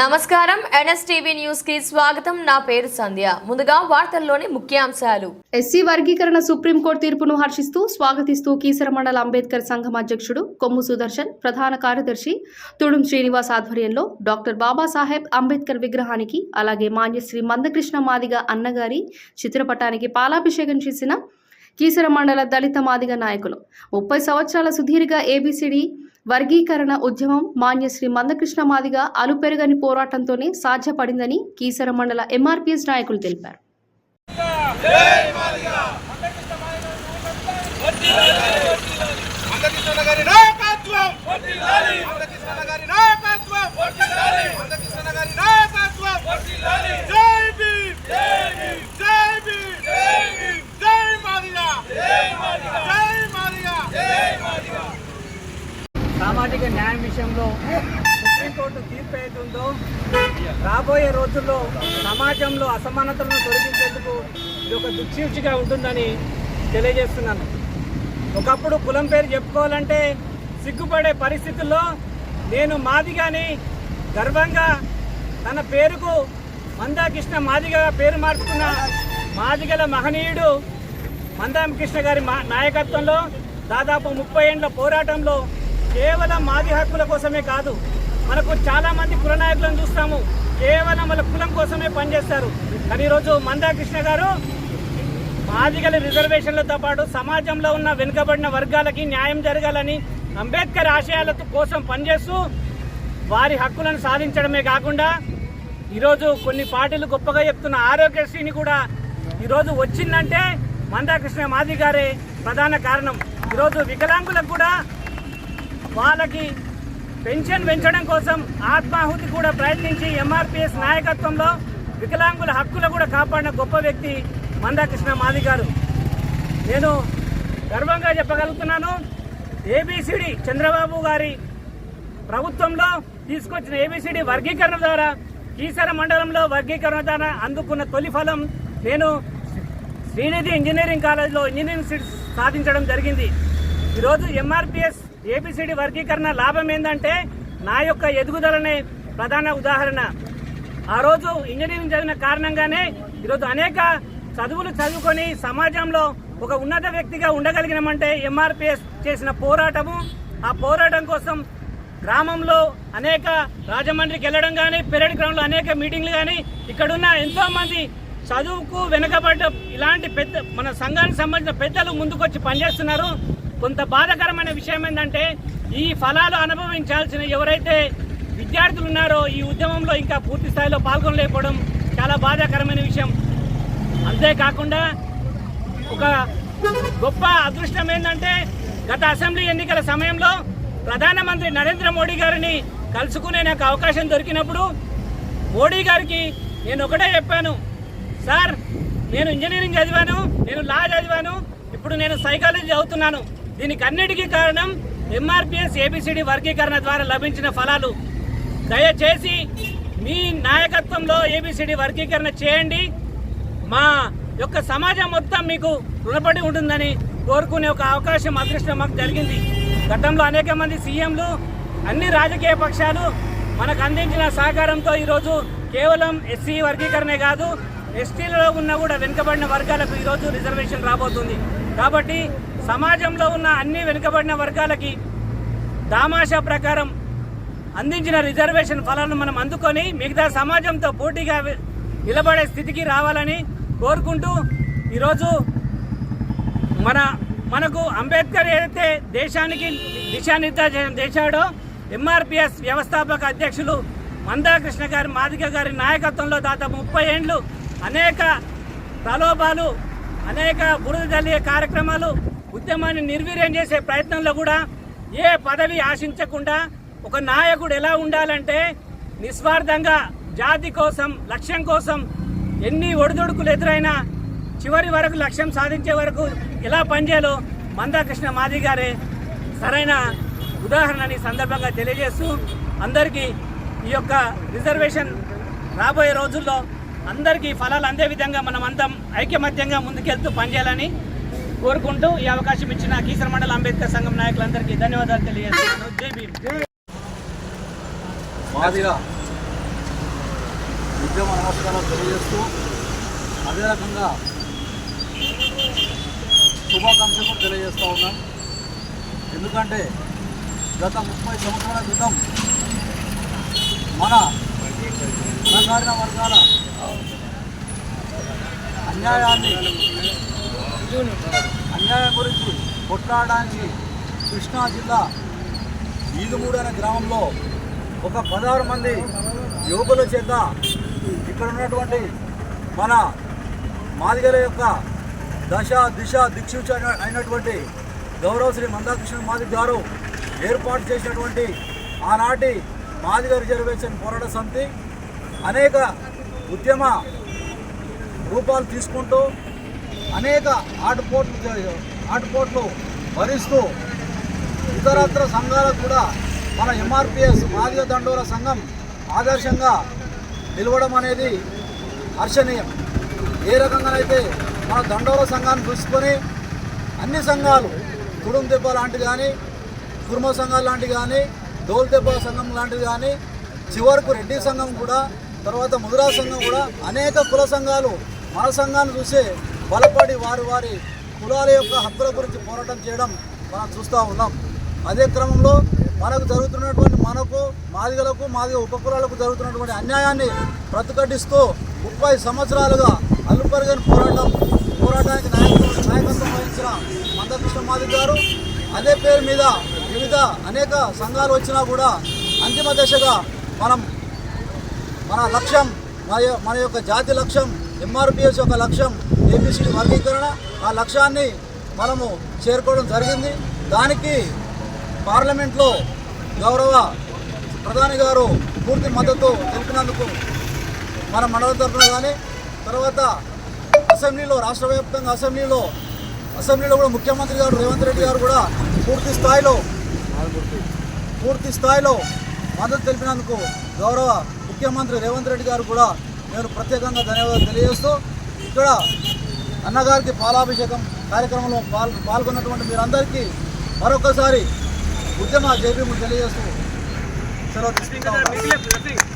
నమస్కారం. ఎన్ఎస్టీవీ న్యూస్కి స్వాగతం. నా పేరు సంధ్య. ముందుగా వార్తల్లోని ముఖ్యాంశాలు. ఎస్సీ వర్గీకరణ సుప్రీంకోర్టు తీర్పును హర్షిస్తూ స్వాగతిస్తూ కీసర మండల అంబేద్కర్ సంఘం అధ్యక్షుడు కొమ్ము సుదర్శన్ ప్రధాన కార్యదర్శి తుడుం శ్రీనివాస్ ఆధ్వర్యంలో డాక్టర్ బాబాసాహెబ్ అంబేద్కర్ విగ్రహానికి అలాగే మాన్యశ్రీ మందకృష్ణ మాదిగ అన్నగారి చిత్రపటానికి పాలాభిషేకం చేసిన కీసర మండల దళిత మాదిగ నాయకులు. ముప్పై సంవత్సరాల సుదీర్ఘ ఏబిసిడి వర్గీకరణ ఉద్యమం మాన్యశ్రీ మందకృష్ణ మాదిగ అలుపెరగని పోరాటంతోనే సాధ్యపడిందని కీసర మండల ఎంఆర్పిఎస్ నాయకులు తెలిపారు. మందకృష్ణ గారి నాయకత్వం మందకృష్ణ గారి నాయకత్వం మందకృష్ణ గారి నాయకత్వం జై భీమ్ జై భీమ్ జై మాదిగా జై మాదిగా సామాజిక న్యాయం విషయంలో సుప్రీంకోర్టు తీర్పు ఏదైతుందో రాబోయే రోజుల్లో సమాజంలో అసమానతలను తొలగించేందుకు ఇది ఒక దిక్సూచిగా ఉంటుందని తెలియజేస్తున్నాను. ఒకప్పుడు కులం పేరు చెప్పుకోవాలంటే సిగ్గుపడే పరిస్థితుల్లో నేను మాదిగాని గర్వంగా తన పేరుకు మందాకృష్ణ మాదిగగా పేరు మార్చుకున్న మాదిగల మహనీయుడు మందామకృష్ణ గారి నాయకత్వంలో దాదాపు ముప్పై ఏండ్ల పోరాటంలో కేవలం మాది హక్కుల కోసమే కాదు మనకు చాలా మంది కుల నాయకులను చూస్తాము. కేవలం వాళ్ళ కులం కోసమే పనిచేస్తారు. కానీ ఈరోజు మందాకృష్ణ గారు మాదిగల రిజర్వేషన్లతో పాటు సమాజంలో ఉన్న వెనుకబడిన వర్గాలకి న్యాయం జరగాలని అంబేద్కర్ ఆశయాల కోసం పనిచేస్తూ వారి హక్కులను సాధించడమే కాకుండా ఈరోజు కొన్ని పార్టీలు గొప్పగా చెప్తున్న ఆరోగ్యశ్రీని కూడా ఈరోజు వచ్చిందంటే మందాకృష్ణ మాది గారే ప్రధాన కారణం. ఈరోజు వికలాంగులకు కూడా వాళ్ళకి పెన్షన్ పెంచడం కోసం ఆత్మాహుతి కూడా ప్రయత్నించి ఎంఆర్పిఎస్ నాయకత్వంలో వికలాంగుల హక్కులు కూడా కాపాడిన గొప్ప వ్యక్తి మందాకృష్ణ మాది గారు. నేను గర్వంగా చెప్పగలుగుతున్నాను ఏబిసిడి చంద్రబాబు గారి ప్రభుత్వంలో తీసుకొచ్చిన ఏబిసిడి వర్గీకరణ ద్వారా కీసర మండలంలో వర్గీకరణ ద్వారా అందుకున్న తొలి ఫలం నేను శ్రీనిధి ఇంజనీరింగ్ కాలేజ్లో ఇంజనీరింగ్ సీట్స్ సాధించడం జరిగింది. ఈరోజు ఎంఆర్పిఎస్ ఏబిసిడి వర్గీకరణ లాభం ఏంటంటే నా యొక్క ఎదుగుదలనే ప్రధాన ఉదాహరణ. ఆ రోజు ఇంజనీరింగ్ చదివిన కారణంగానే ఈరోజు అనేక చదువులు చదువుకొని సమాజంలో ఒక ఉన్నత వ్యక్తిగా ఉండగలిగినామంటే ఎంఆర్పిఎస్ చేసిన పోరాటము. ఆ పోరాటం కోసం గ్రామంలో అనేక రాజమండ్రికి వెళ్ళడం కానీ పెరడ్ గ్రౌండ్లో అనేక మీటింగ్లు కానీ ఇక్కడున్న ఎంతో మంది చదువుకు వెనుకబడ్డ ఇలాంటి పెద్ద మన సంఘానికి సంబంధించిన పెద్దలు ముందుకొచ్చి పనిచేస్తున్నారు. కొంత బాధాకరమైన విషయం ఏంటంటే ఈ ఫలాలు అనుభవించాల్సిన ఎవరైతే విద్యార్థులు ఉన్నారో ఈ ఉద్యమంలో ఇంకా పూర్తి స్థాయిలో పాల్గొనలేకపోవడం చాలా బాధాకరమైన విషయం. అంతేకాకుండా ఒక గొప్ప అదృష్టం ఏంటంటే గత అసెంబ్లీ ఎన్నికల సమయంలో ప్రధానమంత్రి నరేంద్ర మోడీ గారిని కలుసుకునే నాకు అవకాశం దొరికినప్పుడు మోడీ గారికి నేను ఒకటే చెప్పాను సార్ నేను ఇంజనీరింగ్ చదివాను నేను లా చదివాను ఇప్పుడు నేను సైకాలజీ చదువుతున్నాను. దీనికి అన్నిటికీ కారణం ఎంఆర్పిఎస్ ఏబిసిడి వర్గీకరణ ద్వారా లభించిన ఫలాలు. దయచేసి మీ నాయకత్వంలో ఏబిసిడి వర్గీకరణ చేయండి. మా యొక్క సమాజం మొత్తం మీకు రుణపడి ఉంటుందని కోరుకునే ఒక అవకాశం అదృష్టం మాకు జరిగింది గతంలో అనేక మంది సీఎంలు అన్ని రాజకీయ పక్షాలు మనకు అందించిన సహకారంతో ఈరోజు కేవలం ఎస్సీ వర్గీకరణే కాదు ఎస్టీలలో ఉన్న కూడా వెనుకబడిన వర్గాలకు ఈరోజు రిజర్వేషన్ రాబోతుంది. కాబట్టి సమాజంలో ఉన్న అన్ని వెనుకబడిన వర్గాలకి దామాషా ప్రకారం అందించిన రిజర్వేషన్ ఫలాలను మనం అందుకొని మిగతా సమాజంతో పోటీగా నిలబడే స్థితికి రావాలని కోరుకుంటూ ఈరోజు మన మనకు అంబేద్కర్ ఏదైతే దేశానికి దిశానిర్దేశం చేశాడో ఎంఆర్పిఎస్ వ్యవస్థాపక అధ్యక్షులు మందాకృష్ణ గారి మాదిక గారి నాయకత్వంలో దాదాపు ముప్పై ఏండ్లు అనేక ప్రలోభాలు అనేక బురద జల్లే కార్యక్రమాలు ఉద్యమాన్ని నిర్వీర్యం చేసే ప్రయత్నంలో కూడా ఏ పదవి ఆశించకుండా ఒక నాయకుడు ఎలా ఉండాలంటే నిస్వార్థంగా జాతి కోసం లక్ష్యం కోసం ఎన్ని ఒడిదొడుకులు ఎదురైనా చివరి వరకు లక్ష్యం సాధించే వరకు ఎలా పనిచేయాలో మందాకృష్ణ మాది గారే సరైన ఉదాహరణని సందర్భంగా తెలియజేస్తూ అందరికీ ఈ యొక్క రిజర్వేషన్ రాబోయే రోజుల్లో అందరికీ ఫలాలు అందే విధంగా మనం అందరం ఐక్యమత్యంగా ముందుకెళ్తూ పనిచేయాలని కోరుకుంటూ ఈ అవకాశం ఇచ్చిన కీసర మండల అంబేద్కర్ సంఘం నాయకులందరికీ ధన్యవాదాలు తెలియజేస్తున్నాను. జై భీమ్. మాదిగా ఉద్యమ నమస్కారాలు తెలియజేస్తూ అదే రకంగా శుభాకాంక్షలు తెలియజేస్తూ ఉన్నాం. ఎందుకంటే గత ముప్పై సంవత్సరాల క్రితం మన అణగారిన వర్గాల అన్యాయాన్ని అన్యాయం గురించి కొట్లాడడానికి కృష్ణా జిల్లా ఈదుమూడు అనే గ్రామంలో ఒక పదహారు మంది యువకుల చేత ఇక్కడ ఉన్నటువంటి మన మాదిగల యొక్క దశ దిశ దిక్సూచ అయినటువంటి గౌరవ శ్రీ మందాకృష్ణ మాదిగ గారు ఏర్పాటు చేసినటువంటి ఆనాటి మాదిగ రిజర్వేషన్ పోరాట సమితి అనేక ఉద్యమ రూపాలు తీసుకుంటూ అనేక ఆటుపోట్లు ఆటుపోట్లు భరిస్తూ ఇతరత్ర సంఘాలకు కూడా మన ఎంఆర్పిఎస్ మాదిగ దండోర సంఘం ఆదర్శంగా నిలవడం అనేది హర్షణీయం. ఏ రకంగానైతే మన దండోర సంఘాన్ని చూసుకొని అన్ని సంఘాలు కుడుం దెబ్బ లాంటివి కానీ కుర్మ సంఘాలు లాంటివి కానీ డోల్ దెబ్బ సంఘం లాంటివి కానీ చివరకు రెడ్డి సంఘం కూడా తర్వాత ముదురా సంఘం కూడా అనేక కుల సంఘాలు మన సంఘాన్ని చూసి బలపడి వారి వారి కులాల యొక్క హక్కుల గురించి పోరాటం చేయడం మనం చూస్తూ ఉన్నాం. అదే క్రమంలో మనకు జరుగుతున్నటువంటి మనకు మాదిగలకు మాదిగ ఉపకులాలకు జరుగుతున్నటువంటి అన్యాయాన్ని ప్రతిఘటిస్తూ ముప్పై సంవత్సరాలుగా అల్లుపరిగని పోరాటం పోరాటానికి నాయకత్వం నాయకత్వం వహించిన మందకృష్ణ మాదిగ గారు. అదే పేరు మీద వివిధ అనేక సంఘాలు వచ్చినా కూడా అంతిమ దశగా మనం మన లక్ష్యం మన మన యొక్క జాతి లక్ష్యం ఎంఆర్పిఎస్ యొక్క లక్ష్యం ఏబిసి వర్గీకరణ. ఆ లక్ష్యాన్ని మనము చేరుకోవడం జరిగింది. దానికి పార్లమెంట్లో గౌరవ ప్రధాని గారు పూర్తి మద్దతు తెలిపినందుకు మన మండల తరఫున కానీ తర్వాత అసెంబ్లీలో రాష్ట్ర వ్యాప్తంగా అసెంబ్లీలో అసెంబ్లీలో కూడా ముఖ్యమంత్రి గారు రేవంత్ రెడ్డి గారు కూడా పూర్తి స్థాయిలో పూర్తి స్థాయిలో మద్దతు తెలిపినందుకు గౌరవ ముఖ్యమంత్రి రేవంత్ రెడ్డి గారు కూడా నేను ప్రత్యేకంగా ధన్యవాదాలు తెలియజేస్తూ ఇక్కడ అన్నగారికి పాలాభిషేకం కార్యక్రమంలో పాల్ పాల్గొన్నటువంటి మీరందరికీ మరొకసారి ఉద్యమ జైబీములు తెలియజేస్తూ సెలవు తీసుకుంటాం.